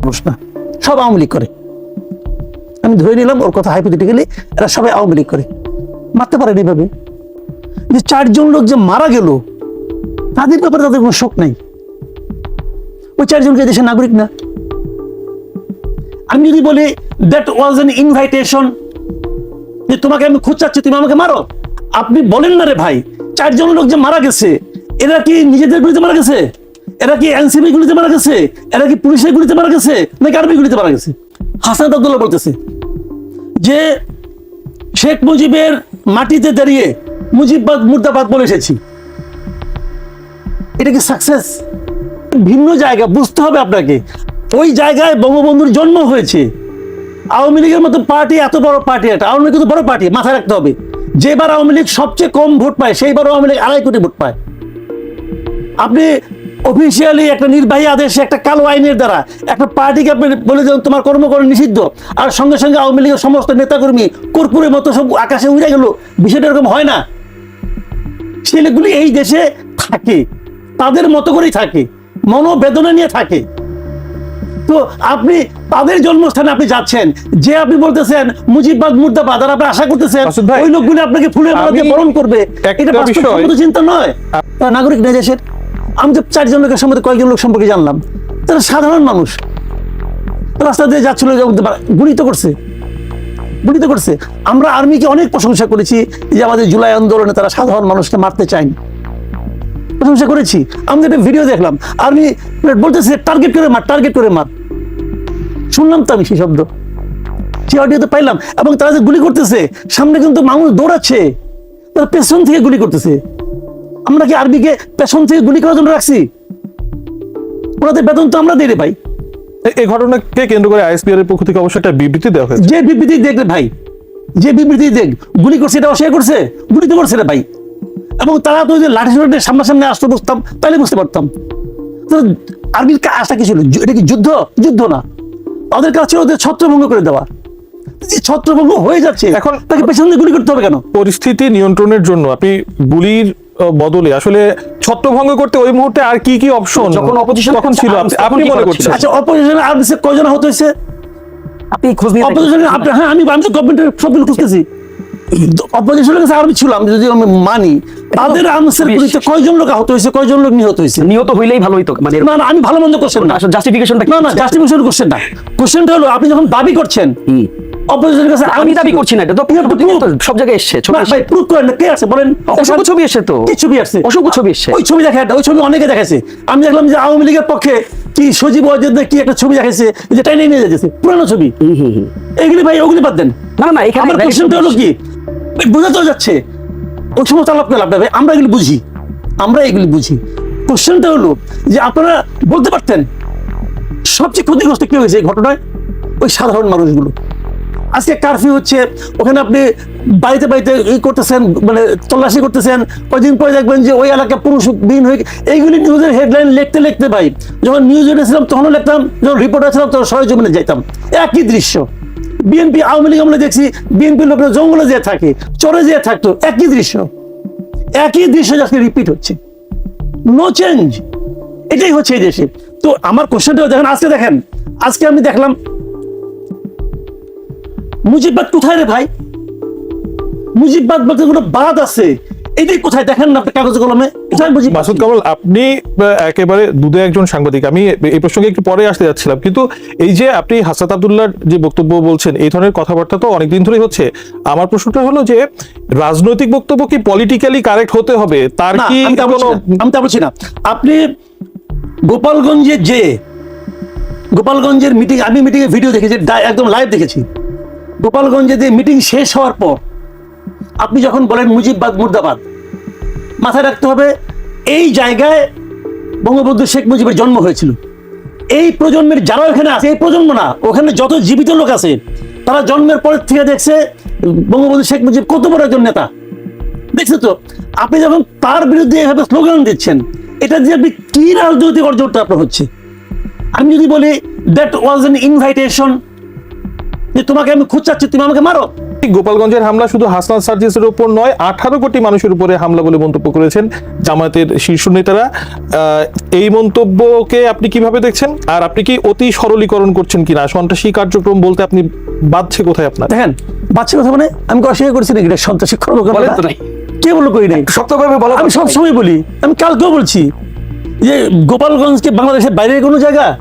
মানুষ না, সব আওয়ামী লীগ করে। আমি ধরে নিলাম ওর কথা হাইপোথেটিক্যালি এরা সবাই আওয়ামী লীগ করে। মারতে পারেন এইভাবে যে চারজন লোক যে মারা গেল, তাদের ব্যাপারে তাদের কোনো শোক নাই। ওই চারজনকে দেশের নাগরিক না। আমি যদি বলি দ্যাট ওয়াজ এন ইনভাইটেশন যে তোমাকে আমি খুঁজছাচ্ছি তুমি আমাকে মারো। আপনি বলেন না রে ভাই, চারজন লোক যে মারা গেছে, এরা কি নিজেদের গুলিতে মারা গেছে? এরা কি এনসিবি গুলিতে মারা গেছে? এরা কি পুলিশের গুলিতে মারা গেছে? নাকি আর্মি গুলিতে মারা গেছে? হাসান আব্দুল্লাহ বলতেছে যে শেখ মুজিবের মাটিতে দাঁড়িয়ে মুজিববাদ মুর্দাবাদ বলে এসেছি। এটা কি সাকসেস ভিন্ন জায়গা, বুঝতে হবে আপনাকে। ওই জায়গায় বঙ্গবন্ধুর জন্ম হয়েছে। আওয়ামী লীগের মতো পার্টি এত বড় পার্টি একটা আওয়ামী লীগ কিন্তু বড় পার্টি, মাথায় রাখতে হবে। যেবার আওয়ামী লীগ সবচেয়ে কম ভোট পায় সেইবার আওয়ামী লীগ আড়াই কোটি ভোট পায়। আপনি অফিসিয়ালি একটা নির্বাহী আদেশে একটা কালো আইনের দ্বারা একটা পার্টিকে আপনি বলে দেন তোমার কর্মকরণ নিষিদ্ধ আর সঙ্গে সঙ্গে আওয়ামী লীগের সমস্ত নেতাকর্মী কর্পূরের মতো সব আকাশে উড়ে গেল। বিষয়টা এরকম হয় না। ছেলেগুলি এই দেশে থাকে তাদের মতো করেই থাকে মনোবেদনা নিয়ে থাকে। তো আপনি তাদের জন্মস্থানে আপনি যাচ্ছেন যে আপনি বলতেছেন মুজিববাদ মুর্দাবাদ আর আপনি আশা করতেছেন ওই লোকগুলো আপনাকে ফুলের মালা দিয়ে আমি বরণ করবে এটা চিন্তা নয়। নাগরিক নেই দেশের। আমি তো চারজন লোকের সম্বন্ধে কয়েকজন লোক সম্পর্কে জানলাম। তারা সাধারণ মানুষ। রাস্তা দিয়ে যাচ্ছিল গুলি তো করছে। গুলি তো করছে। আমরা আর্মিকে অনেক প্রশংসা করেছি যে আমাদের জুলাই আন্দোলনে তারা সাধারণ মানুষকে মারতে চায়নি। প্রশংসা করেছি। আমি একটা ভিডিও দেখলাম। আর্মি বলতেছে টার্গেট করে মার টার্গেট করে মার। শুনলাম তো আমি সেই শব্দ। সে অডিও অডিওতে পাইলাম। এবং তারা যে গুলি করতেছে, সামনে কিন্তু মানুষ দৌড়াচ্ছে। তারা পেছন থেকে গুলি করতেছে। আমরা কি আরবিকে পেছন থেকে গুলি করার জন্য রাখছি। ওনাদের বেতন তো আমরা দিই রে ভাই এই ঘটনাকে কেন্দ্র করে আইএসপিআর এর পক্ষ থেকে অবশ্যই একটা বিবৃতি দেওয়া হয়েছে। যে বিবৃতি দেখলে ভাই যে বিবৃতি দেখ গুলি করছে এটা অস্বীকার করছে গুলি তো করছে রে ভাই। এবং তারা তো যে লাঠি সোটে সামনাসামনি আসতে বসতাম তাহলে বুঝতে পারতাম। আর্মির কাজটা কি ছিল? এটা কি যুদ্ধ? যুদ্ধ না। ওদের কাছে ওদের ছত্রভঙ্গ করে দেওয়া। যে ছত্রভঙ্গ হয়ে যাচ্ছে এখন তাকে পেছন দিয়ে গুলি করতে হবে কেন? পরিস্থিতি নিয়ন্ত্রণের জন্য আপনি গুলির বদলে। আসলে ছত্রভঙ্গ করতে ওই মুহূর্তে আর কি কি অপশন যখন opposition তখন ছিল? আপনি- মনে করছেন? আচ্ছা অপোজিশনে আর্মি কয়জন আহত হয়েছে? আপনি খোঁজ নিয়ে। অপোজিশনে আপনি হ্যাঁ আমি আমি তো গভর্নমেন্টের সবগুলো খুঁজতেছি। অপোজিশনের কাছে আর্মি ছিল আমি যদি আমি মানি তাদের বেশ। গুলিতে কয়জন লোক আহত হয়েছে কয়জন লোক নিহত হয়েছে? নিহত হইলেই ভালো হইতো মানে না না আমি ভালো মন্দ কোশ্চেন না। আসলে জাস্টিফিকেশনটা না না জাস্টিফিকেশন কোশ্চেন না। কোশ্চেনটা হলো আপনি যখন দাবি করছেন অপোজিশনের কাছে আমি দাবি করছি না এটা তো সব জায়গায় এসছে ভাই প্রুফ করেন না কে আছে বলেন। অসংখ্য ছবি এসছে তো। কি ছবি আসছে? অসংখ্য ছবি এসছে। ওই ছবি দেখা ওই ছবি অনেকে আমি দেখলাম যে আওয়ামী লীগের পক্ষে কি সজীব কি একটা ছবি দেখাইছে যে টাইনে নিয়ে যাচ্ছে পুরানো ছবি। ভাই ওগুলি বাদ দেন। না না, এখানে আমার কোশ্চেনটা হলো কি? ভাই, বোঝা তো যাচ্ছে। ওই সমস্ত আলাপ করে লাভ ভাই আমরা এগুলি বুঝি। আমরা এগুলি বুঝি। কোশ্চেনটা হলো যে আপনারা বলতে পারতেন সবচেয়ে ক্ষতিগ্রস্ত কি হয়েছে এই ঘটনায়? ওই সাধারণ মানুষগুলো। আজকে কারফিউ হচ্ছে, ওখানে আপনি বাড়িতে বাড়িতে ই করতেছেন মানে তল্লাশি করতেছেন কয়েকদিন পরে দেখবেন যে ওই এলাকা পুরুষ বিহীন হয়ে এইগুলি নিউজের হেডলাইন লিখতে লিখতে ভাই, যখন নিউজ এনেছিলাম তখনও লিখতাম, যখন রিপোর্টার ছিলাম তখন সরজমিনে যাইতাম। একই দৃশ্য। বিএনপি আওয়ামী লীগ আমরা দেখছি বিএনপি লোকরা জঙ্গলে যেয়ে থাকে, চরে যেয়ে থাকতো, একই দৃশ্য। একই দৃশ্য আজকে রিপিট হচ্ছে। নো চেঞ্জ এটাই হচ্ছে এই দেশে। তো আমার কোশ্চেনটা দেখেন, আজকে দেখেন, আজকে আমি দেখলাম মুজিববাদ কোথায় রে ভাই? মুজিববাদ বলতে কোনো বাদ আছে? এটাই কোথায়? দেখেন না আপনি কাগজ কলমে। মাসুদ কামাল আপনি একেবারে দুধে একজন সাংবাদিক। আমি এই প্রসঙ্গে একটু পরে আসতে যাচ্ছিলাম। কিন্তু এই যে আপনি হাসাত যে বক্তব্য বলছেন এই ধরনের কথাবার্তা তো অনেকদিন ধরেই হচ্ছে। আমার প্রশ্নটা হলো যে রাজনৈতিক বক্তব্য কি পলিটিক্যালি কারেক্ট হতে হবে? তার কি আমি তা বলছি না, আপনি গোপালগঞ্জে যে গোপালগঞ্জের মিটিং আমি মিটিং এর ভিডিও দেখেছি একদম লাইভ দেখেছি। গোপালগঞ্জে যে মিটিং শেষ হওয়ার পর আপনি যখন বলেন মুজিববাদ মুর্দাবাদ, মাথায় রাখতে হবে এই জায়গায় বঙ্গবন্ধু শেখ মুজিবের জন্ম হয়েছিল। এই প্রজন্মের যারা ওখানে আছে, এই প্রজন্ম না, ওখানে যত জীবিত লোক আছে, তারা জন্মের পরের থেকে দেখছে বঙ্গবন্ধু শেখ মুজিব কত বড় একজন নেতা। দেখছ তো, আপনি যখন তার বিরুদ্ধে এভাবে স্লোগান দিচ্ছেন, এটা দিয়ে আপনি কি রাজনৈতিক অর্জনটা আপনার হচ্ছে? আমি যদি বলি দ্যাট ওয়াজ এন ইনভাইটেশন যে তোমাকে আমি খুঁজছাচ্ছি তুমি আমাকে মারো। গোপালগঞ্জের হামলা শুধু হাসনাত সার্জিসের উপর নয় আঠারো কোটি মানুষের উপরে হামলা বলে মন্তব্য করেছেন জামায়াতের শীর্ষ নেতারা। আহ, এই মন্তব্যকে আপনি কীভাবে দেখছেন? আর আপনি কি অতি সরলীকরণ করছেন কিনা? সন্ত্রাসী কার্যক্রম বলতে আপনি বাদছে কোথায় আপনার? দেখেন বাচ্চা কথা মানে আমি অস্বীকার করছি নাকি? এটা সন্ত্রাসী কর্মকাণ্ড কে বলল করি নাই? শক্তভাবে বলো। আমি সবসময় বলি আমি কালকেও বলছি যে গোপালগঞ্জকে বাংলাদেশের বাইরে কোনো জায়গা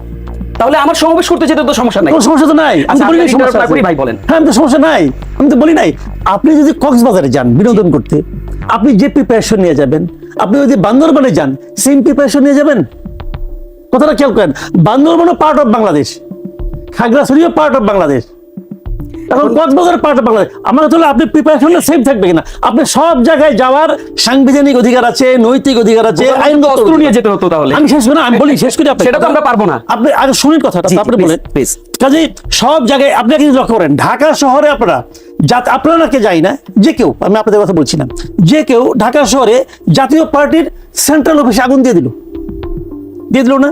তাহলে আমার সমাবেশ করতে যেতে তো সমস্যা নাই। সমস্যা তো নাই। আমি আচ্ছা, বলি সমস্যা করি ভাই বলেন। হ্যাঁ আমি তো সমস্যা নাই। আমি তো বলি নাই। আপনি যদি কক্সবাজারে যান বিনোদন করতে আপনি যে প্রিপারেশন নিয়ে যাবেন আপনি যদি বান্দরবানে যান সেম প্রিপারেশন নিয়ে যাবেন? কথাটা খেয়াল করেন। বান্দরবানও পার্ট অফ বাংলাদেশ খাগড়াছড়িও পার্ট অফ বাংলাদেশ এখন কক্সবাজার পার্ট অফ বাংলাদেশ আমার কথা হলো আপনি প্রিপারেশনটা সেম থাকবে কিনা আপনি সব জায়গায় যাওয়ার সাংবিধানিক অধিকার আছে নৈতিক অধিকার আছে আইনগত অস্ত্র নিয়ে যেতে হতো তাহলে। আমি শেষ করি আমি বলি শেষ করি আপনাকে। সেটা তো আমরা পারব না। আপনি আগে শুনুন কথাটা তারপরে বলেন please। কাজে সব জায়গায় আপনি কিন্তু লক্ষ্য করেন ঢাকা শহরে আপনারা যাত আপনারা কে যাই না যে কেউ আমি আপনাদের কথা বলছি না যে কেউ ঢাকা শহরে জাতীয় পার্টির সেন্ট্রাল অফিসে আগুন দিয়ে দিল দিয়ে দিল না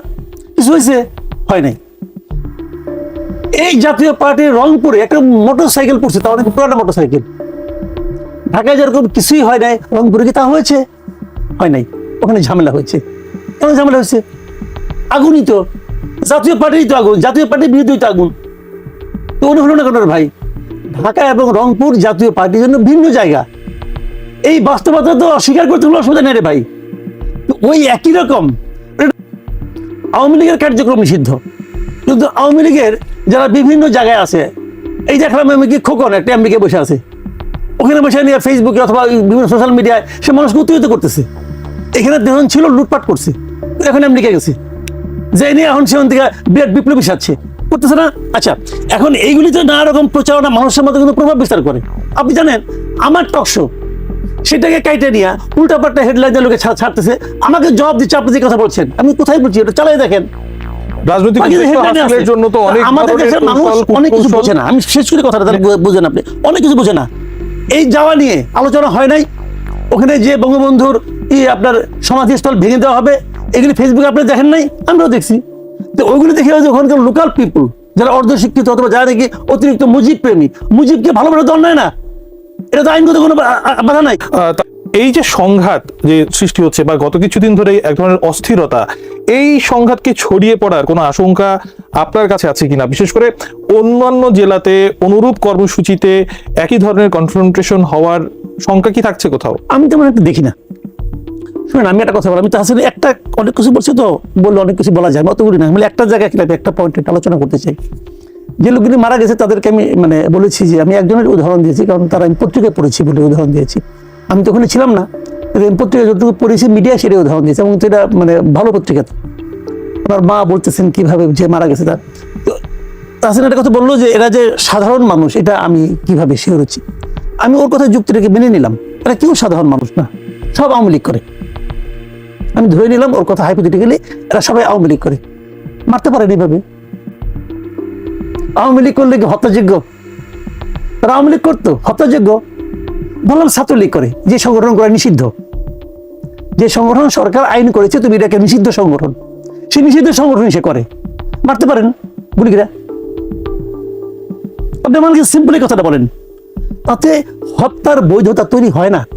কিছু হয়েছে হয় নাই এই জাতীয় পার্টির রংপুরে একটা মোটর সাইকেল পড়ছে তা অনেক পুরানো মোটর সাইকেল ঢাকায় যেরকম কিছুই হয় নাই, রংপুরে কি তা হয়েছে? হয় নাই। ওখানে ঝামেলা হয়েছে। কেন ঝামেলা হয়েছে? আগুনই তো। জাতীয় পার্টিরই তো আগুন, জাতীয় পার্টির বিরুদ্ধেই তো আগুন। তো মনে হলো না কেন ভাই? ঢাকা এবং রংপুর জাতীয় পার্টির জন্য ভিন্ন জায়গা। এই বাস্তবতা তো অস্বীকার করতে কোনো অসুবিধা নেই রে ভাই। ওই একই রকম। আওয়ামী লীগের কার্যক্রম নিষিদ্ধ। কিন্তু আওয়ামী লীগের যারা বিভিন্ন জায়গায় আছে, এই দেখলাম আমি কি খোকন, একটা এমবিকে বসে আছে। ওখানে বসে নিয়ে ফেসবুকে অথবা বিভিন্ন সোশ্যাল মিডিয়ায় সে মানুষকে উত্তেজিত করতেছে। এখানে দেহন ছিল লুটপাট করছে। এখন আমেরিকা গেছে। যে নিয়ে এখন সেখান থেকে বিরাট বিপ্লবী সাজছে। করতেছে না? আচ্ছা এখন এইগুলি তো নানা রকম প্রচারণা মানুষের মধ্যে কিন্তু প্রভাব বিস্তার করে। আপনি জানেন, আমার টক শো সেটাকে কাইটে নিয়ে উল্টাপাল্টা হেডলাইন লোকে ছাড়- ছাড়তেছে। আমাকে জবাব দিচ্ছে, আপনি যে কথা বলছেন, আমি কোথায় বলছি, এটা চালাই দেখেন। রাজনৈতিক। জন্য তো অনেক আমাদের কাছে মানুষ অনেক কিছু বোঝে না। আমি শেষ করে কথাটা তাহলে বু- আপনি। অনেক কিছু বোঝে না। এই যাওয়া নিয়ে আলোচনা হয় নাই। ওখানে যে বঙ্গবন্ধুর ই আপনার সমাধিস্থল ভেঙে দেওয়া হবে এগুলি ফেসবুকে আপনি দেখেন নাই? আমরাও দেখছি। তো ওইগুলি দেখে হচ্ছে ওখানকার লোকাল পিপুল যারা অর্ধশিক্ষিত অথবা যারা নাকি অতিরিক্ত মুজিব প্রেমী মুজিবকে তো অন্যায় না? এটা তো আইনগত কোনো বাধা নাই? এই যে সংঘাত যে সৃষ্টি হচ্ছে বা গত কিছুদিন ধরে এক ধরনের অস্থিরতা, এই সংঘাতকে ছড়িয়ে পড়ার কোনো আশঙ্কা আপনার কাছে আছে কিনা? বিশেষ করে অন্যান্য জেলাতে অনুরূপ কর্মসূচিতে একই ধরনের কনফ্রন্টেশন হওয়ার শঙ্কা কি থাকছে কোথাও? আমি তেমন একটা দেখি না। শুনেন, আমি একটা কথা বলি আমি তো একটা অনেক কিছু বলছি তো, বললে অনেক কিছু বলা যায়। অত বলি না। একটা জায়গায় কিনা একটা পয়েন্টে আলোচনা করতে চাই। যে লোকগুলি মারা গেছে, তাদেরকে আমি মানে বলেছি যে, আমি একজনের উদাহরণ দিয়েছি, কারণ তারা আমি পত্রিকায় পড়েছি বলে উদাহরণ দিয়েছি। আমি তো ওখানে ছিলাম না। পত্রিকা যতটুকু পড়েছি মিডিয়া সেটাই উদাহরণ দিয়েছে এবং সেটা মানে ভালো পত্রিকা ওনার মা বলতেছেন কীভাবে যে মারা গেছে তার। তো একটা কথা বলল যে এরা যে সাধারণ মানুষ, এটা আমি কীভাবে শিওর হচ্ছি? আমি ওর কথা যুক্তি রেখে মেনে নিলাম। এরা কেউ সাধারণ মানুষ না, সব আওয়ামী লীগ করে। আমি ধরে নিলাম ওর কথা হাইপোথেটিক্যালি এরা সবাই আওয়ামী লীগ করে। মারতে পারেন এইভাবে আওয়ামী লীগ করলে কি হত্যাযোগ্য? তারা আওয়ামী লীগ করতো, হত্যাযোগ্য। বললাম, ছাত্রলীগ করে, যে সংগঠন করা নিষিদ্ধ। যে সংগঠন সরকার আইন করেছে, তুমি এটাকে নিষিদ্ধ সংগঠন। সেই নিষিদ্ধ সংগঠন সে করে। মারতে পারেন গুলিগিরা আপনি আমাকে সিম্পলি কথাটা বলেন। তাতে হত্যার বৈধতা তৈরি হয় না।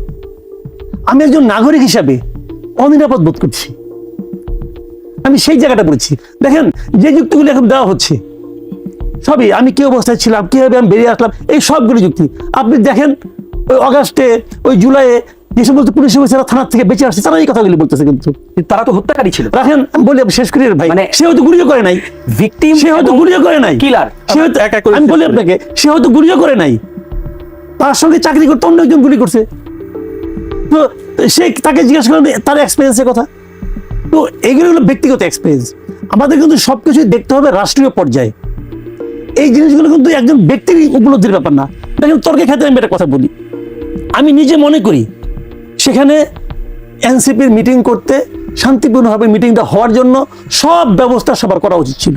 আমি একজন নাগরিক হিসাবে অনিরাপদ বোধ করছি। আমি সেই জায়গাটা বলছি দেখেন, যে যুক্তিগুলি এখন দেওয়া হচ্ছে, সবই আমি কি অবস্থায় ছিলাম, কীভাবে আমি বেরিয়ে আসলাম, এই সবগুলি যুক্তি। আপনি দেখেন ওই অগাস্টে ওই জুলাইয়ে যে সমস্ত পুলিশ অফিসাররা থানার থেকে বেঁচে আসছে তারা এই কথাগুলি বলতেছে কিন্তু। তারা তো হত্যাকারী ছিল। রাখেন আমি বলি শেষ করি ভাই। মানে সে হয়তো গুলিও করে নাই। ভিকটিম সে হয়তো গুলিও করে নাই। কিলার সে হয়তো আমি বলি আপনাকে সে হয়তো গুলিও করে নাই। তার সঙ্গে চাকরি করতে অন্য একজন গুলি করছে। তো সে তাকে জিজ্ঞাসা করেন তার এক্সপিরিয়েন্সের কথা। তো এগুলো হলো ব্যক্তিগত এক্সপিরিয়েন্স আমাদের কিন্তু সবকিছু দেখতে হবে রাষ্ট্রীয় পর্যায়ে। এই জিনিসগুলো কিন্তু একজন ব্যক্তির উপলব্ধির ব্যাপার না। তর্কের ক্ষেত্রে আমি একটা কথা বলি। আমি নিজে মনে করি, সেখানে এনসিপির মিটিং করতে, শান্তিপূর্ণভাবে মিটিংটা হওয়ার জন্য সব ব্যবস্থা সবার করা উচিত ছিল।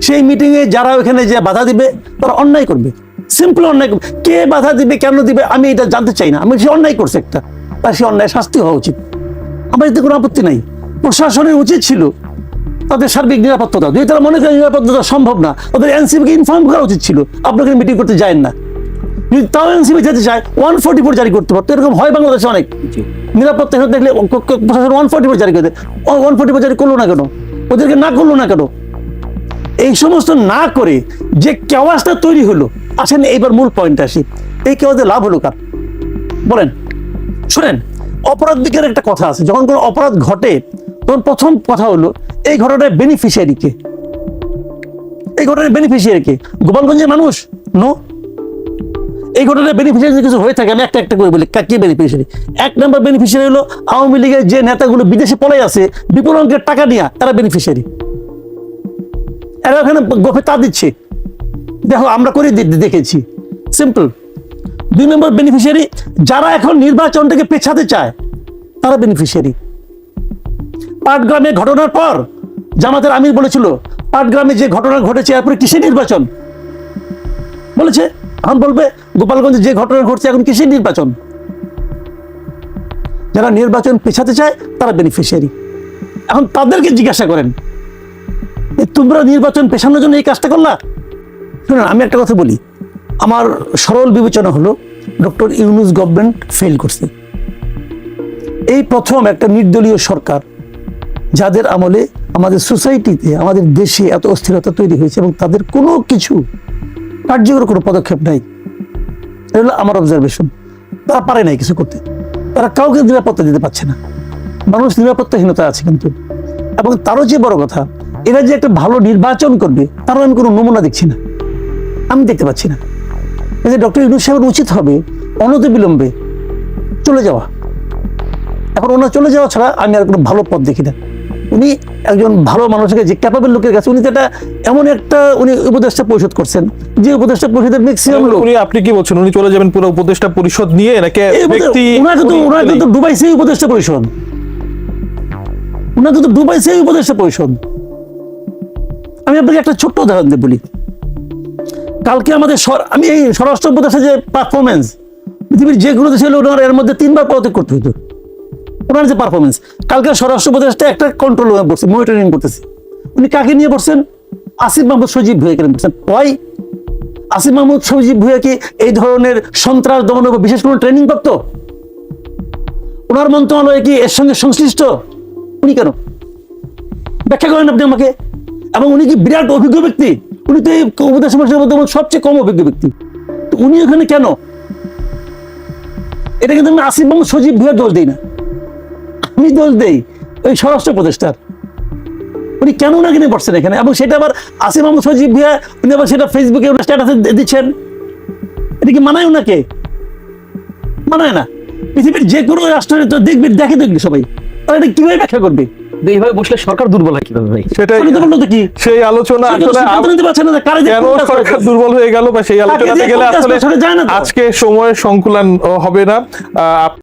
সেই মিটিংয়ে যারা ওখানে যে বাধা দিবে, তারা অন্যায় করবে। সিম্পল অন্যায় করবে। কে বাধা দিবে, কেন দিবে, আমি এটা জানতে চাই না। আমি সে অন্যায় করছে একটা। তার সে অন্যায় শাস্তি হওয়া উচিত। আমার এতে কোনো আপত্তি নাই। প্রশাসনের উচিত ছিল তাদের সার্বিক নিরাপত্তা যদি তারা মনে করে নিরাপত্তা সম্ভব না ওদের এনসিপিকে ইনফর্ম করা উচিত ছিল। আপনাকে মিটিং করতে যায় না। যদি তাও এনসিপি যেতে চায় ওয়ান ফোর্টি ফোর জারি করতে পারতো। এরকম হয় বাংলাদেশে অনেক। নিরাপত্তা দেখলে প্রশাসন ওয়ান ফোর্টি ফোর জারি করে ওয়ান ফোর্টি ফোর জারি করল না কেন? ওদেরকে না করল না কেন? এই সমস্ত না করে যে কেওয়াজটা তৈরি হলো আসেন এইবার মূল পয়েন্ট আসি। এই কেওয়াজে লাভ হলো কার? বলেন শুনেন অপরাধ বিজ্ঞানের একটা কথা আছে। যখন কোনো অপরাধ ঘটে তখন প্রথম কথা হলো এই ঘটনার বেনিফিশিয়ারি কে? এই ঘটনার বেনিফিশিয়ারি কে? গোপালগঞ্জের মানুষ? নো এই ঘটনার বেনিফিশিয়ারি কিছু হয়ে থাকে, আমি একটা একটা করে বলি, কা- বেনিফিশিয়ারি এক নম্বর বেনিফিশিয়ারি হলো আওয়ামী লীগের যে নেতাগুলো বিদেশে পলাই আছে বিপুল অঙ্কের টাকা নিয়ে, তারা বেনিফিশিয়ারি এরা ওখানে গোফে তা দিচ্ছে। দেখো, আমরা করে দেখেছি। সিম্পল দুই নম্বর বেনিফিশিয়ারি যারা এখন নির্বাচনটাকে পেছাতে চায়, তারা বেনিফিশিয়ারি পাটগ্রামে ঘটনার পর, জামাতের আমির বলেছিল, পাটগ্রামে যে ঘটনা ঘটেছে, এরপরে কিসে নির্বাচন? বলেছে এখন বলবে, গোপালগঞ্জে যে ঘটনা ঘটছে এখন কিসের নির্বাচন? যারা নির্বাচন পেছাতে চায়, তারা বেনিফিশিয়ারি এখন তাদেরকে জিজ্ঞাসা করেন তোমরা নির্বাচন পেছানোর জন্য এই কাজটা করলা? শুনুন, আমি একটা কথা বলি। আমার সরল বিবেচনা হলো, ডক্টর ইউনুস গভর্নমেন্ট ফেল করছে। এই প্রথম একটা নির্দলীয় সরকার, যাদের আমলে আমাদের সোসাইটিতে আমাদের দেশে এত অস্থিরতা তৈরি হয়েছে এবং তাদের কোনো কিছু কার্যকর কোনো পদক্ষেপ নাই। এটা হলো আমার অবজারভেশন তারা পারে নাই কিছু করতে। তারা কাউকে নিরাপত্তা দিতে পারছে না। মানুষ নিরাপত্তাহীনতা আছে কিন্তু। এবং তারও যে বড় কথা, এরা যে একটা ভালো নির্বাচন করবে, তারও আমি কোনো নমুনা দেখছি না। আমি দেখতে পাচ্ছি না। যে ডক্টর ইউনুস সাহেবের উচিত হবে অনতি বিলম্বে চলে যাওয়া। এখন ওনার চলে যাওয়া ছাড়া আমি আর কোনো ভালো পথ দেখি না। উনি একজন ভালো মানুষকে যে ক্যাপাবল লোকের কাছে উনি একটা এমন একটা উনি উপদেষ্টা পরিশোধ করছেন যে উপদেষ্টা পরিষদের ম্যাক্সিমাম লোক। উনি আপনি কি বলছেন? উনি চলে যাবেন পুরো উপদেষ্টা পরিষদ নিয়ে নাকি ব্যক্তি ওনাকে তো উনি- ওনাকে তো ডুবাইছে এই উপদেষ্টা পরিষদ। ওনাকে তো ডুবাইছে এই উপদেষ্টা পরিষদ। আমি আপনাকে একটা ছোট্ট উদাহরণ দিয়ে বলি। কালকে আমাদের আমি এই স্বরাষ্ট্র উপদেষ্টা যে পারফরমেন্স পৃথিবীর যে কোনো দেশে হলে ওনার এর মধ্যে তিনবার পদত্যাগ করতে হতো ওনার যে পারফরমেন্স কালকে স্বরাষ্ট্র উপদেষ্টা একটা কন্ট্রোল পড়ছে মনিটরিং করতেছে। উনি কাকে নিয়ে পড়ছেন আসিফ মাহমুদ সজীব ভুঁইয়া কেন পড়ছেন ওয়াই? আসিফ মাহমুদ সজীব ভুঁইয়া কি এই ধরনের সন্ত্রাস উপর বিশেষ কোনো ট্রেনিং করতো ওনার মন্ত্রণালয় কি এর সঙ্গে সংশ্লিষ্ট? উনি কেন? ব্যাখ্যা করেন আপনি আমাকে। এবং উনি কি বিরাট অভিজ্ঞ ব্যক্তি? উনি তো এই উপদেশ সবচেয়ে কম অভিজ্ঞ ব্যক্তি। উনি ওখানে কেন? এটা কিন্তু আমি আসিফ মাহমুদ সজীব ভুঁইয়ার দোষ দিই না। আমি দোষ দেই ওই স্বরাষ্ট্র প্রতিষ্ঠার। উনি কেন ওনাকে নিয়ে পড়ছেন এখানে? এবং সেটা আবার আসিফ মাহমুদ সজীব ভুঁইয়া উনি আবার সেটা ফেসবুকে ওনার স্ট্যাটাসে দিচ্ছেন। এটা কি মানায় ওনাকে? মানায় না। পৃথিবীর যে কোনো রাষ্ট্রের তো দেখবে দেখে দেখবে সবাই। এটা কীভাবে ব্যাখ্যা করবে? এইভাবে বসলে সরকার দুর্বল হয় কীভাবে ভাই? সেটাই বলল কি? সেই আলোচনা আসলে কেন সরকার দুর্বল হয়ে গেল বা সেই আলোচনাতে গেলে আসলে। আজকে সময়ের সংকুলন হবে না। আহ,